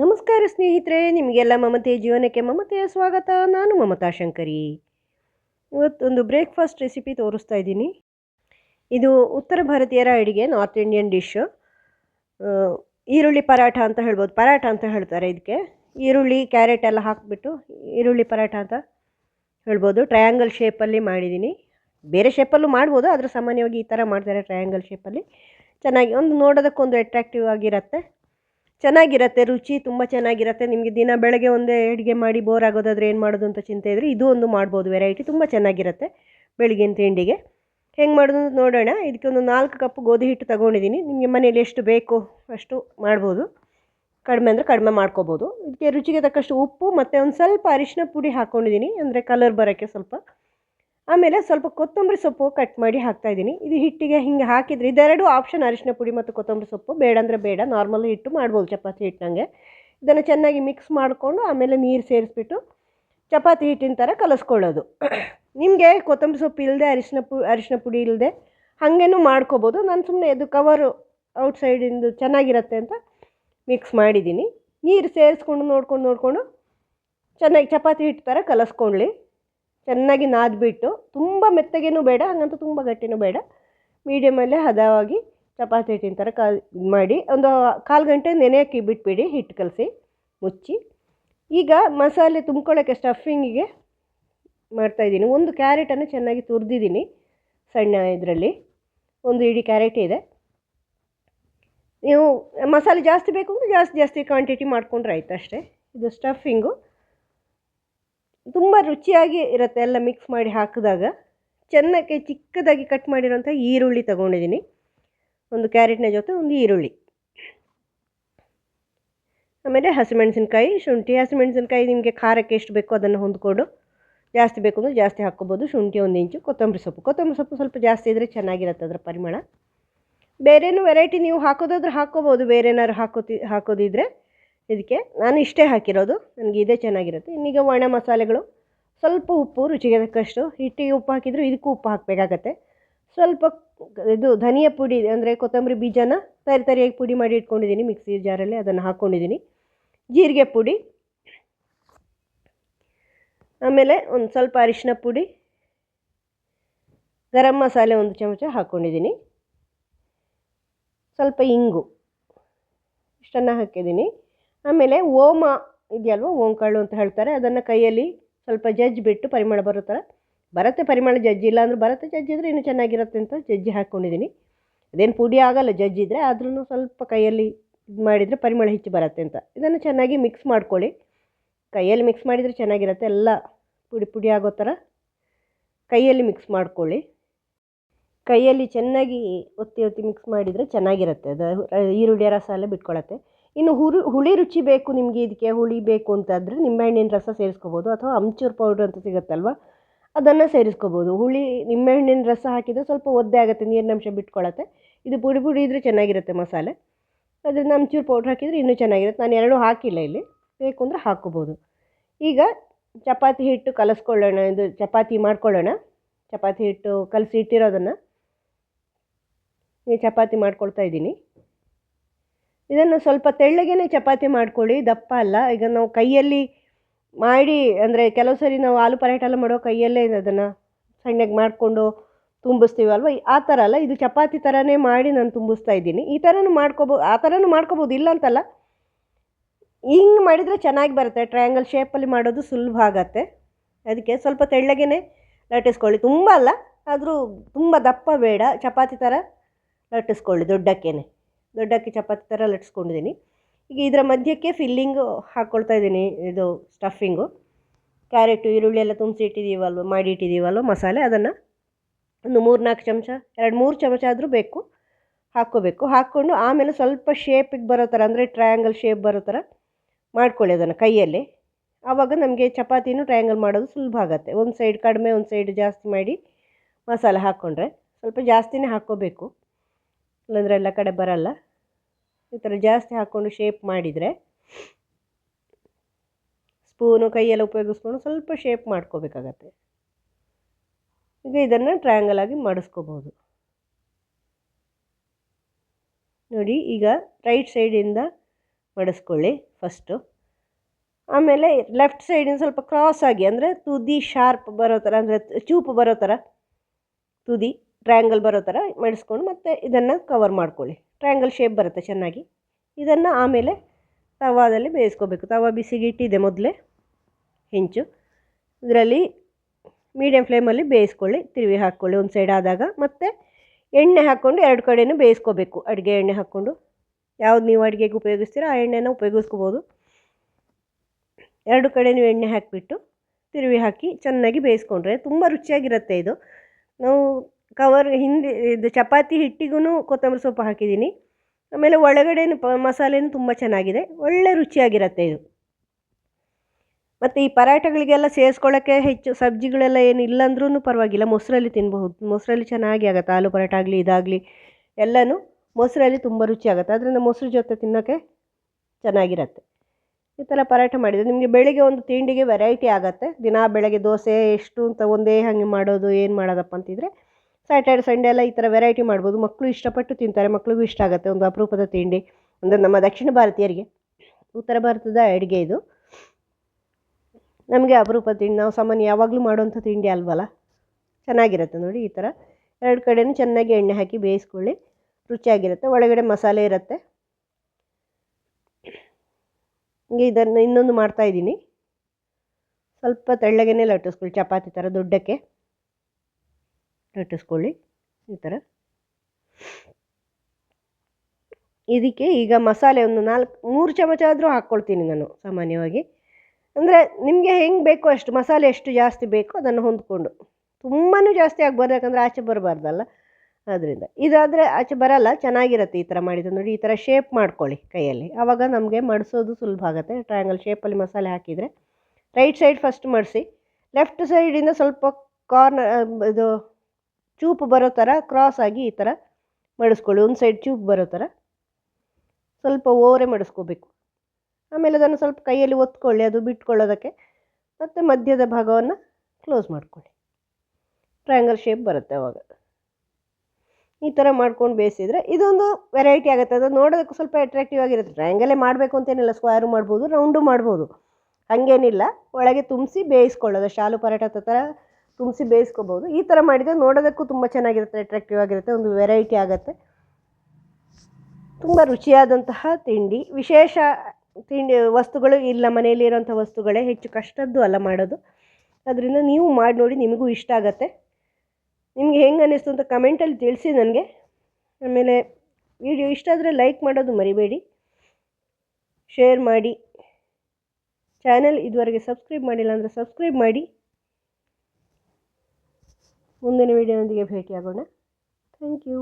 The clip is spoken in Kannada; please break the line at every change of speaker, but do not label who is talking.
ನಮಸ್ಕಾರ ಸ್ನೇಹಿತರೆ, ನಿಮಗೆಲ್ಲ ಮಮತೆ ಜೀವನಕ್ಕೆ ಮಮತೆಯ ಸ್ವಾಗತ. ನಾನು ಮಮತಾ ಶಂಕರಿ. ಇವತ್ತೊಂದು ಬ್ರೇಕ್ಫಾಸ್ಟ್ ರೆಸಿಪಿ ತೋರಿಸ್ತಾ ಇದ್ದೀನಿ. ಇದು ಉತ್ತರ ಭಾರತೀಯರ ಅಡುಗೆ ನಾರ್ತ್ ಇಂಡಿಯನ್ ಡಿಶ್ ಈರುಳ್ಳಿ ಪರಾಠ ಅಂತ ಹೇಳ್ಬೋದು. ಪರಾಠ ಅಂತ ಹೇಳ್ತಾರೆ ಇದಕ್ಕೆ. ಈರುಳ್ಳಿ ಕ್ಯಾರೆಟ್ ಎಲ್ಲ ಹಾಕಿಬಿಟ್ಟು ಈರುಳ್ಳಿ ಪರಾಠ ಅಂತ ಹೇಳ್ಬೋದು. ಟ್ರಯಾಂಗಲ್ ಶೇಪಲ್ಲಿ ಮಾಡಿದ್ದೀನಿ. ಬೇರೆ ಶೇಪಲ್ಲೂ ಮಾಡ್ಬೋದು, ಆದರೆ ಸಾಮಾನ್ಯವಾಗಿ ಈ ಥರ ಮಾಡ್ತಾರೆ ಟ್ರಯಾಂಗಲ್ ಶೇಪಲ್ಲಿ ಚೆನ್ನಾಗಿ ಒಂದು ನೋಡೋದಕ್ಕೊಂದು ಅಟ್ರ್ಯಾಕ್ಟಿವ್ ಆಗಿರುತ್ತೆ. ಚೆನ್ನಾಗಿರುತ್ತೆ, ರುಚಿ ತುಂಬ ಚೆನ್ನಾಗಿರುತ್ತೆ. ನಿಮಗೆ ದಿನ ಬೆಳಗ್ಗೆ ಒಂದೇ ಅಡುಗೆ ಮಾಡಿ ಬೋರ್ ಆಗೋದಾದ್ರೆ ಏನು ಮಾಡೋದು ಅಂತ ಚಿಂತೆ ಇದ್ದರೆ ಇದು ಒಂದು ಮಾಡ್ಬೋದು ವೆರೈಟಿ ತುಂಬ ಚೆನ್ನಾಗಿರುತ್ತೆ ಬೆಳಗಿನ ತಿಂಡಿಗೆ. ಹೆಂಗೆ ಮಾಡೋದು ಅಂತ ನೋಡೋಣ. ಇದಕ್ಕೆ ಒಂದು ನಾಲ್ಕು ಕಪ್ ಗೋಧಿ ಹಿಟ್ಟು ತೊಗೊಂಡಿದ್ದೀನಿ ನಿಮಗೆ ಮನೇಲಿ ಎಷ್ಟು ಬೇಕು ಅಷ್ಟು ಮಾಡ್ಬೋದು. ಕಡಿಮೆ ಅಂದರೆ ಕಡಿಮೆ ಮಾಡ್ಕೋಬೋದು. ಇದಕ್ಕೆ ರುಚಿಗೆ ತಕ್ಕಷ್ಟು ಉಪ್ಪು ಮತ್ತು ಒಂದು ಸ್ವಲ್ಪ ಅರಿಶಿನ ಪುಡಿ ಹಾಕ್ಕೊಂಡಿದ್ದೀನಿ ಅಂದರೆ ಕಲರ್ ಬರೋಕ್ಕೆ ಸ್ವಲ್ಪ ಆಮೇಲೆ ಸ್ವಲ್ಪ ಕೊತ್ತಂಬರಿ ಸೊಪ್ಪು ಕಟ್ ಮಾಡಿ ಹಾಕ್ತಾಯಿದ್ದೀನಿ ಇದು ಹಿಟ್ಟಿಗೆ ಹಿಂಗೆ ಹಾಕಿದರೆ ಇದೆರಡು ಆಪ್ಷನ್ ಅರಿಶಿನ ಪುಡಿ ಮತ್ತು ಕೊತ್ತಂಬರಿ ಸೊಪ್ಪು. ಬೇಡ ಅಂದರೆ ಬೇಡ ನಾರ್ಮಲ್ ಹಿಟ್ಟು ಮಾಡ್ಬೋದು ಚಪಾತಿ ಹಿಟ್ಟಿನಂಗೆ ಇದನ್ನು ಚೆನ್ನಾಗಿ ಮಿಕ್ಸ್ ಮಾಡಿಕೊಂಡು ಆಮೇಲೆ ನೀರು ಸೇರಿಸ್ಬಿಟ್ಟು ಚಪಾತಿ ಹಿಟ್ಟಿನ ಥರ ಕಲಿಸ್ಕೊಳ್ಳೋದು. ನಿಮಗೆ ಕೊತ್ತಂಬರಿ ಸೊಪ್ಪು ಇಲ್ಲದೆ ಅರಿಶಿನ ಪು, ಅರಿಶಿನ ಪುಡಿ ಇಲ್ಲದೆ ಹಾಗೇನೂ ಮಾಡ್ಕೋಬೋದು. ನಾನು ಸುಮ್ಮನೆ ಇದು ಕವರು ಔಟ್ಸೈಡಿಂದು ಚೆನ್ನಾಗಿರುತ್ತೆ ಅಂತ ಮಿಕ್ಸ್ ಮಾಡಿದ್ದೀನಿ. ನೀರು ಸೇರಿಸ್ಕೊಂಡು ನೋಡ್ಕೊಂಡು ನೋಡಿಕೊಂಡು ಚೆನ್ನಾಗಿ ಚಪಾತಿ ಹಿಟ್ಟು ಥರ ಕಲಿಸ್ಕೊಳ್ಳಿ ಚೆನ್ನಾಗಿ ನಾದ್ಬಿಟ್ಟು ತುಂಬ ಮೆತ್ತಗೇನೂ ಬೇಡ, ಹಾಗಂತ ತುಂಬ ಗಟ್ಟಿನೂ ಬೇಡ. ಮೀಡಿಯಮಲ್ಲೇ ಹದವಾಗಿ ಚಪಾತಿ ಹಿಟ್ಟಿನ ಥರ ಇದು ಮಾಡಿ, ಒಂದು ಕಾಲು ಗಂಟೆ ನೆನೆಯೋಕ್ಕೆ ಬಿಟ್ಬಿಡಿ ಹಿಟ್ಟು ಕಲಸಿ, ಮುಚ್ಚಿ. ಈಗ ಮಸಾಲೆ ತುಂಬ್ಕೊಳ್ಳೋಕ್ಕೆ ಸ್ಟಫಿಂಗಿಗೆ ಮಾಡ್ತಾಯಿದ್ದೀನಿ ಒಂದು ಕ್ಯಾರೆಟನ್ನು ಚೆನ್ನಾಗಿ ತುರಿದಿದ್ದೀನಿ ಸಣ್ಣ ಇದರಲ್ಲಿ. ಒಂದು ಇಡೀ ಕ್ಯಾರೆಟ್ ಇದೆ. ನೀವು ಮಸಾಲೆ ಜಾಸ್ತಿ ಬೇಕು ಅಂದರೆ ಜಾಸ್ತಿ ಜಾಸ್ತಿ ಕ್ವಾಂಟಿಟಿ ಮಾಡಿಕೊಂಡ್ರೆ ಆಯ್ತು ಅಷ್ಟೇ. ಇದು ಸ್ಟಫಿಂಗು ತುಂಬ ರುಚಿಯಾಗಿ ಇರುತ್ತೆ ಎಲ್ಲ ಮಿಕ್ಸ್ ಮಾಡಿ ಹಾಕಿದಾಗ. ಚೆನ್ನಾಗಿ ಚಿಕ್ಕದಾಗಿ ಕಟ್ ಮಾಡಿರೋಂಥ ಈರುಳ್ಳಿ ತಗೊಂಡಿದ್ದೀನಿ. ಒಂದು ಕ್ಯಾರೆಟ್ನ ಜೊತೆ ಒಂದು ಈರುಳ್ಳಿ. ಆಮೇಲೆ ಹಸಿಮೆಣಸಿನ್ಕಾಯಿ, ಶುಂಠಿ. ಹಸಿಮೆಣಸಿನ್ಕಾಯಿ ನಿಮಗೆ ಖಾರಕ್ಕೆ ಎಷ್ಟು ಬೇಕೋ ಅದನ್ನು ಹೊಂದ್ಕೊಂಡು ಜಾಸ್ತಿ ಬೇಕು ಅಂದರೆ ಜಾಸ್ತಿ ಹಾಕ್ಕೋಬೋದು. ಶುಂಠಿ ಒಂದು ಇಂಚು, ಕೊತ್ತಂಬರಿ ಸೊಪ್ಪು. ಕೊತ್ತಂಬರಿ ಸೊಪ್ಪು ಸ್ವಲ್ಪ ಜಾಸ್ತಿ ಇದ್ದರೆ ಚೆನ್ನಾಗಿರುತ್ತೆ ಅದರ ಪರಿಮಳ. ಬೇರೇನು ವೆರೈಟಿ ನೀವು ಹಾಕೋದಾದ್ರೆ ಹಾಕ್ಕೋಬೋದು. ಬೇರೆ ಏನಾದ್ರು ಹಾಕೋತಿ, ಹಾಕೋದಿದ್ರೆ ಇದಕ್ಕೆ ನಾನು ಇಷ್ಟೇ ಹಾಕಿರೋದು. ನನಗೆ ಇದೇ ಚೆನ್ನಾಗಿರುತ್ತೆ. ಇನ್ನೀಗ ಒಣ ಮಸಾಲೆಗಳು, ಸ್ವಲ್ಪ ಉಪ್ಪು, ರುಚಿಗೆ ತಕ್ಕಷ್ಟು ಹಿಟ್ಟಿಗೆ ಉಪ್ಪು ಹಾಕಿದರೂ ಇದಕ್ಕೂ ಉಪ್ಪು ಹಾಕಬೇಕಾಗತ್ತೆ. ಸ್ವಲ್ಪ ಇದು ಧನಿಯಾ ಪುಡಿ ಅಂದರೆ ಕೊತ್ತಂಬರಿ ಬೀಜನ ತರಿ ತರಿಯಾಗಿ ಪುಡಿ ಮಾಡಿ ಇಟ್ಕೊಂಡಿದ್ದೀನಿ ಮಿಕ್ಸಿ ಜಾರಲ್ಲಿ, ಅದನ್ನು ಹಾಕ್ಕೊಂಡಿದ್ದೀನಿ ಜೀರಿಗೆ ಪುಡಿ, ಆಮೇಲೆ ಒಂದು ಸ್ವಲ್ಪ ಅರಿಶಿನ ಪುಡಿ, ಗರಂ ಮಸಾಲೆ ಒಂದು ಚಮಚ ಹಾಕ್ಕೊಂಡಿದ್ದೀನಿ ಸ್ವಲ್ಪ ಇಂಗು, ಇಷ್ಟನ್ನು ಹಾಕಿದ್ದೀನಿ. ಆಮೇಲೆ ಓಮ ಇದೆಯಲ್ವ? ಓಂಕಾಳು ಅಂತ ಹೇಳ್ತಾರೆ. ಅದನ್ನು ಕೈಯಲ್ಲಿ ಸ್ವಲ್ಪ ಜಜ್ಜಿ ಬಿಟ್ಟು ಪರಿಮಳ ಬರೋ ಥರ. ಬರುತ್ತೆ ಪರಿಮಳ ಜಜ್ಜಿ ಇಲ್ಲ ಅಂದ್ರೆ ಬರುತ್ತೆ ಜಜ್ಜಿದ್ರೆ ಇನ್ನೂ ಚೆನ್ನಾಗಿರುತ್ತೆ ಅಂತ ಜಜ್ಜಿ ಹಾಕ್ಕೊಂಡಿದ್ದೀನಿ ಅದೇನು ಪುಡಿ ಆಗಲ್ಲ ಜಜ್ಜಿದ್ರೆ ಆದ್ರೂ ಸ್ವಲ್ಪ ಕೈಯಲ್ಲಿ ಇದು ಮಾಡಿದರೆ ಪರಿಮಳ ಹೆಚ್ಚು ಬರುತ್ತೆ ಅಂತ. ಇದನ್ನು ಚೆನ್ನಾಗಿ ಮಿಕ್ಸ್ ಮಾಡ್ಕೊಳ್ಳಿ. ಕೈಯಲ್ಲಿ ಮಿಕ್ಸ್ ಮಾಡಿದರೆ ಚೆನ್ನಾಗಿರುತ್ತೆ. ಎಲ್ಲ ಪುಡಿ ಪುಡಿ ಆಗೋ ಥರ ಕೈಯಲ್ಲಿ ಮಿಕ್ಸ್ ಮಾಡ್ಕೊಳ್ಳಿ. ಕೈಯಲ್ಲಿ ಚೆನ್ನಾಗಿ ಒತ್ತಿ ಒತ್ತಿ ಮಿಕ್ಸ್ ಮಾಡಿದರೆ ಚೆನ್ನಾಗಿರುತ್ತೆ. ಅದು ಈರುಳ್ಳಿ ರಸ ಎಲ್ಲ ಬಿಟ್ಕೊಳತ್ತೆ. ಇನ್ನು ಹುರು, ಹುಳಿ ರುಚಿ ಬೇಕು, ನಿಮಗೆ ಇದಕ್ಕೆ ಹುಳಿ ಬೇಕು ಅಂತಾದರೆ ನಿಂಬೆಹಣ್ಣಿನ ರಸ ಸೇರಿಸ್ಕೋಬೋದು ಅಥವಾ ಅಮ್ಚೂರು ಪೌಡ್ರ್ ಅಂತ ಸಿಗುತ್ತಲ್ವ? ಅದನ್ನು ಸೇರಿಸ್ಕೋಬೋದು. ಹುಳಿ ನಿಂಬೆಹಣ್ಣಿನ ರಸ ಹಾಕಿದರೆ ಸ್ವಲ್ಪ ಒದ್ದೆ ಆಗುತ್ತೆ, ನೀರಿನಂಶ ಬಿಟ್ಕೊಳತ್ತೆ. ಇದು ಪುಡಿ ಪುಡಿ ಇದ್ದರೆ ಚೆನ್ನಾಗಿರುತ್ತೆ ಮಸಾಲೆ. ಅದರಿಂದ ಅಮ್ಚೂರು ಪೌಡ್ರ್ ಹಾಕಿದರೆ ಇನ್ನೂ ಚೆನ್ನಾಗಿರುತ್ತೆ. ನಾನು ಎರಡೂ ಹಾಕಿಲ್ಲ ಇಲ್ಲಿ. ಬೇಕು ಅಂದರೆ ಹಾಕ್ಕೋಬೋದು. ಈಗ ಚಪಾತಿ ಹಿಟ್ಟು ಕಲಸ್ಕೊಳ್ಳೋಣ, ಇದು ಚಪಾತಿ ಮಾಡ್ಕೊಳ್ಳೋಣ. ಚಪಾತಿ ಹಿಟ್ಟು ಕಲಸಿ ಇಟ್ಟಿರೋದನ್ನು. ಚಪಾತಿ ಮಾಡ್ಕೊಳ್ತಾ ಇದ್ದೀನಿ. ಇದನ್ನು ಸ್ವಲ್ಪ ತೆಳ್ಳಗೇ ಚಪಾತಿ ಮಾಡ್ಕೊಳ್ಳಿ, ದಪ್ಪ ಅಲ್ಲ. ಈಗ ನಾವು ಕೈಯಲ್ಲಿ ಮಾಡಿ, ಅಂದರೆ ಕೆಲವು ಸರಿ ನಾವು ಆಲೂ ಪರಾಟ ಎಲ್ಲ ಮಾಡೋ ಕೈಯಲ್ಲೇ ಅದನ್ನು ಸಣ್ಣಗೆ ಮಾಡಿಕೊಂಡು ತುಂಬಿಸ್ತೀವಲ್ವ? ಆ ಥರ ಅಲ್ಲ, ಇದು ಚಪಾತಿ ಥರನೇ ಮಾಡಿ ನಾನು ತುಂಬಿಸ್ತಾ ಇದ್ದೀನಿ. ಈ ಥರನೂ ಮಾಡ್ಕೋಬೋದು ಆ ಥರನೂ ಮಾಡ್ಕೋಬೋದು, ಇಲ್ಲ ಅಂತಲ್ಲ. ಹಿಂಗೆ ಮಾಡಿದರೆ ಚೆನ್ನಾಗಿ ಬರುತ್ತೆ. ಟ್ರಯಾಂಗಲ್ ಶೇಪಲ್ಲಿ ಮಾಡೋದು ಸುಲಭ ಆಗತ್ತೆ. ಅದಕ್ಕೆ ಸ್ವಲ್ಪ ತೆಳ್ಳಗೇ ಲಟ್ಟಿಸ್ಕೊಳ್ಳಿ. ತುಂಬ ಅಲ್ಲ, ಆದರೂ ತುಂಬ ದಪ್ಪ ಬೇಡ. ಚಪಾತಿ ಥರ ಲಟ್ಟಿಸ್ಕೊಳ್ಳಿ, ದೊಡ್ಡಕ್ಕೇನೆ. ದೊಡ್ಡಕ್ಕೆ ಚಪಾತಿ ಥರ ಲಟ್ಸ್ಕೊಂಡಿದ್ದೀನಿ. ಈಗ ಇದರ ಮಧ್ಯಕ್ಕೆ ಫಿಲ್ಲಿಂಗು ಹಾಕ್ಕೊಳ್ತಾ ಇದ್ದೀನಿ, ಇದು ಸ್ಟಫಿಂಗು ಕ್ಯಾರೆಟು ಈರುಳ್ಳಿ ಎಲ್ಲ ತುಂಬಿಸಿ ಇಟ್ಟಿದ್ದೀವಲ್ವ, ಮಾಡಿ ಇಟ್ಟಿದ್ದೀವಲ್ವ ಮಸಾಲೆ, ಅದನ್ನು ಒಂದು ಮೂರು ನಾಲ್ಕು ಚಮಚ, ಎರಡು ಮೂರು ಚಮಚ ಆದರೂ ಬೇಕು, ಹಾಕ್ಕೋಬೇಕು. ಹಾಕ್ಕೊಂಡು ಆಮೇಲೆ ಸ್ವಲ್ಪ ಶೇಪಿಗೆ ಬರೋ ಥರ, ಅಂದರೆ ಟ್ರಯಾಂಗಲ್ ಶೇಪ್ ಬರೋ ಥರ ಮಾಡ್ಕೊಳ್ಳಿ ಅದನ್ನು ಕೈಯಲ್ಲಿ. ಆವಾಗ ನಮಗೆ ಚಪಾತಿನೂ ಟ್ರಯಾಂಗಲ್ ಮಾಡೋದು ಸುಲಭ ಆಗುತ್ತೆ. ಒಂದು ಸೈಡ್ ಕಡಿಮೆ, ಒಂದು ಸೈಡ್ ಜಾಸ್ತಿ ಮಾಡಿ ಮಸಾಲೆ ಹಾಕ್ಕೊಂಡ್ರೆ ಸ್ವಲ್ಪ ಜಾಸ್ತಿನೇ ಹಾಕ್ಕೋಬೇಕು. ಇಲ್ಲಾಂದರೆ ಎಲ್ಲ ಕಡೆ ಬರಲ್ಲ. ಈ ಥರ ಜಾಸ್ತಿ ಹಾಕ್ಕೊಂಡು ಶೇಪ್ ಮಾಡಿದರೆ ಸ್ಪೂನು ಕೈಯೆಲ್ಲ ಉಪಯೋಗಿಸ್ಕೊಂಡು ಸ್ವಲ್ಪ ಶೇಪ್ ಮಾಡ್ಕೋಬೇಕಾಗತ್ತೆ. ಈಗ ಇದನ್ನು ಟ್ರಯಾಂಗಲ್ ಆಗಿ ಮಾಡಿಸ್ಕೋಬೋದು ನೋಡಿ, ಈಗ ರೈಟ್ ಸೈಡಿಂದ ಮಡಿಸ್ಕೊಳ್ಳಿ ಫಸ್ಟು ಆಮೇಲೆ ಲೆಫ್ಟ್ ಸೈಡಿಂದ ಸ್ವಲ್ಪ ಕ್ರಾಸ್ ಆಗಿ, ಅಂದರೆ ತುದಿ ಶಾರ್ಪ್ ಬರೋ ಥರ ಅಂದರೆ ಚೂಪು ಬರೋ ಥರ ತುದಿ. ಟ್ರಯಾಂಗಲ್ ಬರೋ ಥರ ಮಡಿಸ್ಕೊಂಡು ಮತ್ತೆ ಇದನ್ನು ಕವರ್ ಮಾಡ್ಕೊಳ್ಳಿ. ಟ್ರಯಾಂಗಲ್ ಶೇಪ್ ಬರುತ್ತೆ ಚೆನ್ನಾಗಿ. ಇದನ್ನು ಆಮೇಲೆ ತವಾದಲ್ಲಿ ಬೇಯಿಸ್ಕೋಬೇಕು. ತವಾ ಬಿಸಿಗೆ ಇಟ್ಟಿದೆ ಮೊದಲೇ ಹೆಂಚು. ಇದರಲ್ಲಿ ಮೀಡಿಯಮ್ ಫ್ಲೇಮಲ್ಲಿ ಬೇಯಿಸ್ಕೊಳ್ಳಿ. ತಿರುವಿ ಹಾಕ್ಕೊಳ್ಳಿ. ಒಂದು ಸೈಡ್ ಆದಾಗ ಮತ್ತು ಎಣ್ಣೆ ಹಾಕ್ಕೊಂಡು ಎರಡು ಕಡೆಯೂ ಬೇಯಿಸ್ಕೋಬೇಕು. ಅಡುಗೆ ಎಣ್ಣೆ ಹಾಕ್ಕೊಂಡು. ಯಾವ್ದು ನೀವು ಅಡುಗೆಗೆ ಉಪಯೋಗಿಸ್ತೀರೋ ಆ ಎಣ್ಣೆನ ಉಪಯೋಗಿಸ್ಕೋಬೋದು. ಎರಡು ಕಡೆ ನೀವು ಎಣ್ಣೆ ಹಾಕಿಬಿಟ್ಟು ತಿರುವಿ ಹಾಕಿ ಚೆನ್ನಾಗಿ ಬೇಯಿಸ್ಕೊಂಡ್ರೆ ತುಂಬ ರುಚಿಯಾಗಿರುತ್ತೆ ಇದು. ನಾವು ಕವರ್ ಹಿಂದೆ, ಇದು ಚಪಾತಿ ಹಿಟ್ಟಿಗೂ ಕೊತ್ತಂಬರಿ ಸೊಪ್ಪು ಹಾಕಿದ್ದೀನಿ. ಆಮೇಲೆ ಒಳಗಡೆನೂ ಪ, ಮಸಾಲೆನೂ ತುಂಬ ಚೆನ್ನಾಗಿದೆ. ಒಳ್ಳೆ ರುಚಿಯಾಗಿರುತ್ತೆ ಇದು. ಮತ್ತು ಈ ಪರಾಟಗಳಿಗೆಲ್ಲ ಸೇರಿಸ್ಕೊಳ್ಳೋಕ್ಕೆ ಹೆಚ್ಚು ಸಬ್ಜಿಗಳೆಲ್ಲ ಏನು ಇಲ್ಲಂದ್ರೂ ಪರವಾಗಿಲ್ಲ. ಮೊಸರಲ್ಲಿ ತಿನ್ಬಹುದು. ಮೊಸರಲ್ಲಿ ಚೆನ್ನಾಗಿ ಆಗುತ್ತೆ. ಆಲೂ ಪರಾಟ ಆಗಲಿ, ಇದಾಗಲಿ ಎಲ್ಲನೂ ಮೊಸರಲ್ಲಿ ತುಂಬ ರುಚಿ ಆಗುತ್ತೆ ಅದರಿಂದ ಮೊಸರು ಜೊತೆ ತಿನ್ನೋಕ್ಕೆ ಚೆನ್ನಾಗಿರುತ್ತೆ. ಈ ಥರ ಪರಾಟ ಮಾಡಿದರೆ ನಿಮಗೆ ಬೆಳಿಗ್ಗೆ ಒಂದು ತಿಂಡಿಗೆ ವೆರೈಟಿ ಆಗುತ್ತೆ. ದಿನ ಬೆಳಗ್ಗೆ ದೋಸೆ ಎಷ್ಟು ಅಂತ ಒಂದೇ ಹಾಗೆ ಮಾಡೋದು, ಏನು ಮಾಡೋದಪ್ಪ ಅಂತಿದ್ರೆ ಸ್ಯಾಟರ್ಡೆ ಸಂಡೆ ಎಲ್ಲ ಈ ಥರ ವೆರೈಟಿ ಮಾಡ್ಬೋದು. ಮಕ್ಕಳು ಇಷ್ಟಪಟ್ಟು ತಿಂತಾರೆ. ಮಕ್ಳಿಗೂ ಇಷ್ಟ ಆಗುತ್ತೆ. ಒಂದು ಅಪರೂಪದ ತಿಂಡಿ. ಅಂದರೆ ನಮ್ಮ ದಕ್ಷಿಣ ಭಾರತೀಯರಿಗೆ ಉತ್ತರ ಭಾರತದ ಅಡುಗೆ ಇದು. ನಮಗೆ ಅಪರೂಪ ತಿಂಡಿ. ನಾವು ಸಾಮಾನ್ಯ ಯಾವಾಗಲೂ ಮಾಡುವಂಥ ತಿಂಡಿ ಅಲ್ವಲ್ಲ? ಚೆನ್ನಾಗಿರುತ್ತೆ ನೋಡಿ ಈ ಥರ ಎರಡು ಕಡೆನೂ ಚೆನ್ನಾಗಿ ಎಣ್ಣೆ ಹಾಕಿ ಬೇಯಿಸ್ಕೊಳ್ಳಿ. ರುಚಿಯಾಗಿರುತ್ತೆ. ಒಳಗಡೆ ಮಸಾಲೆ ಇರುತ್ತೆ. ಹೀಗೆ ಇದನ್ನು ಇನ್ನೊಂದು ಮಾಡ್ತಾಯಿದ್ದೀನಿ ಸ್ವಲ್ಪ ತೆಳ್ಳಗೆನೇ ಲಟ್ಟಿಸ್ಕೊಳ್ಳಿ. ಚಪಾತಿ ಥರ ದೊಡ್ಡಕ್ಕೆ. ಲಟ್ಟಿಸ್ಕೊಳ್ಳಿ ಈ ಥರ ಇದಕ್ಕೆ ಈಗ ಮಸಾಲೆ ಒಂದು ನಾಲ್ಕು, ಮೂರು ಚಮಚ ಆದರೂ ಹಾಕ್ಕೊಳ್ತೀನಿ ನಾನು ಸಾಮಾನ್ಯವಾಗಿ. ಅಂದರೆ ನಿಮಗೆ ಹೆಂಗೆ ಬೇಕೋ ಅಷ್ಟು, ಮಸಾಲೆ ಎಷ್ಟು ಜಾಸ್ತಿ ಬೇಕೋ ಅದನ್ನು ಹೊಂದ್ಕೊಂಡು. ತುಂಬಾ ಜಾಸ್ತಿ ಆಗಬಾರ್ದು, ಯಾಕಂದರೆ ಆಚೆ ಬರಬಾರ್ದಲ್ಲ. ಅದರಿಂದ ಇದಾದರೆ ಆಚೆ ಬರಲ್ಲ, ಚೆನ್ನಾಗಿರುತ್ತೆ ಈ ಥರ ಮಾಡಿದ್ದು ನೋಡಿ, ಈ ಥರ ಶೇಪ್ ಮಾಡ್ಕೊಳ್ಳಿ ಕೈಯಲ್ಲಿ. ಆವಾಗ ನಮಗೆ ಮಡಿಸೋದು ಸುಲಭ ಆಗುತ್ತೆ. ಟ್ರಯಾಂಗಲ್ ಶೇಪಲ್ಲಿ ಮಸಾಲೆ ಹಾಕಿದರೆ. ರೈಟ್ ಸೈಡ್ ಫಸ್ಟ್ ಮಡಿಸಿ ಲೆಫ್ಟ್ ಸೈಡಿಂದ ಸ್ವಲ್ಪ ಕಾರ್ನರ್ ಇದು ಚೂಪು ಬರೋ ಥರ ಕ್ರಾಸ್ ಆಗಿ ಈ ಥರ ಮಡಿಸ್ಕೊಳ್ಳಿ. ಒಂದು ಸೈಡ್ ಚೂಪ್ ಬರೋ ಥರ ಸ್ವಲ್ಪ ಓರೆ ಮಡಿಸ್ಕೋಬೇಕು. ಆಮೇಲೆ ಅದನ್ನು ಸ್ವಲ್ಪ ಕೈಯಲ್ಲಿ ಒತ್ಕೊಳ್ಳಿ, ಅದು ಬಿಟ್ಕೊಳ್ಳೋದಕ್ಕೆ. ಮತ್ತು ಮಧ್ಯದ ಭಾಗವನ್ನು ಕ್ಲೋಸ್ ಮಾಡ್ಕೊಳ್ಳಿ. ಟ್ರಯಾಂಗಲ್ ಶೇಪ್ ಬರುತ್ತೆ ಅವಾಗ. ಈ ಥರ ಮಾಡ್ಕೊಂಡು ಬೇಯಿಸಿದರೆ ಇದೊಂದು ವೆರೈಟಿ ಆಗುತ್ತೆ. ಅದು ನೋಡೋದಕ್ಕೆ ಸ್ವಲ್ಪ ಅಟ್ರಾಕ್ಟಿವ್ ಆಗಿರುತ್ತೆ. ಟ್ರಯಾಂಗಲೇ ಮಾಡಬೇಕು ಅಂತೇನಿಲ್ಲ ಸ್ಕ್ವೇರು ಮಾಡ್ಬೋದು ರೌಂಡು ಮಾಡ್ಬೋದು. ಹಾಗೇನಿಲ್ಲ. ಒಳಗೆ ತುಂಬಿಸಿ ಬೇಯಿಸ್ಕೊಳ್ಳೋದು. ಶಾಲು ಪರಾಟ ಥರ ತುಂಬಿಸಿ ಬೇಯಿಸ್ಕೋಬೋದು. ಈ ಥರ ಮಾಡಿದರೆ ನೋಡೋದಕ್ಕೂ ತುಂಬ ಚೆನ್ನಾಗಿರುತ್ತೆ ಅಟ್ರಾಕ್ಟಿವ್ ಆಗಿರುತ್ತೆ, ಒಂದು ವೆರೈಟಿ ಆಗುತ್ತೆ. ತುಂಬ ರುಚಿಯಾದಂತಹ ತಿಂಡಿ. ವಿಶೇಷ ತಿಂಡಿ, ವಸ್ತುಗಳು ಇಲ್ಲ, ಮನೆಯಲ್ಲಿ ಇರೋಂಥ ವಸ್ತುಗಳೇ ಹೆಚ್ಚು ಕಷ್ಟದ್ದು ಅಲ್ಲ ಮಾಡೋದು. ಅದರಿಂದ ನೀವು ಮಾಡಿ ನೋಡಿ ನಿಮಗೂ ಇಷ್ಟ ಆಗುತ್ತೆ. ನಿಮಗೆ ಹೆಂಗೆ ಅನ್ನಿಸ್ತು ಅಂತ ಕಮೆಂಟಲ್ಲಿ ತಿಳಿಸಿ ನನಗೆ. ಆಮೇಲೆ ವಿಡಿಯೋ ಇಷ್ಟ ಆದರೆ ಲೈಕ್ ಮಾಡೋದು ಮರಿಬೇಡಿ. ಶೇರ್ ಮಾಡಿ. ಚಾನೆಲ್ ಇದುವರೆಗೆ ಸಬ್ಸ್ಕ್ರೈಬ್ ಮಾಡಿಲ್ಲ ಅಂದರೆ ಸಬ್ಸ್ಕ್ರೈಬ್ ಮಾಡಿ. ಮುಂದಿನ ವಿಡಿಯೋದೊಂದಿಗೆ ಭೇಟಿಯಾಗೋಣ. Thank you